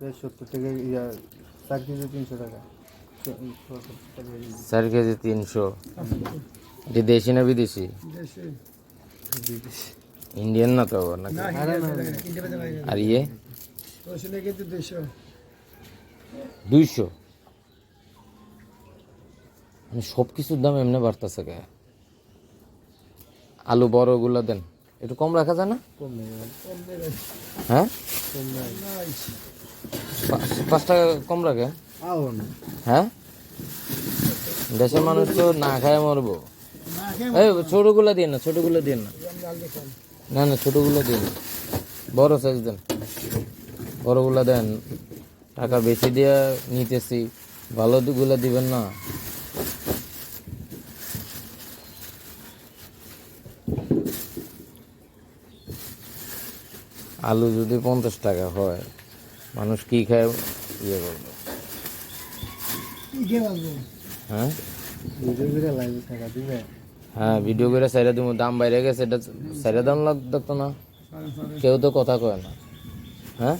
প্রায় সত্তর টাকা ইয়া চার কেজি তিনশো টাকা। চার কেজি তিনশো। এটি দেশি না বিদেশি? ইন্ডিয়ান না তো নাকি? আর ইয়ে? দুইশো? মানে সব কিছুর দাম এমনি বাড়তেছে কে? আলু বড়গুলো দেন। একটু কম রাখা যায় না? হ্যাঁ? কম নাই। পাঁচ- টাকা কম না হ্যাঁ? দেশের মানুষ তো না খায় মরবো। এই ছোটগুলো দিন না ছোটগুলো দিন না। না না ছোটগুলো দিন। বড় সাইজ দেন। বড়গুলো দেন। টাকা বেশি দিয়ে নিতেছি। ভালো গুলো দিবেন না। আলু যদি পঞ্চাশ টাকা হয় মানুষ কি খায়? ইয়ে করবে। হ্যাঁ? ভিডিও করে লাইভে হ্যাঁ ভিডিও করে সাইডে দিব দাম বাইরে গেছে এটা সাইডে দাম লাগতো না। কেউ তো কথা কয় না। হ্যাঁ?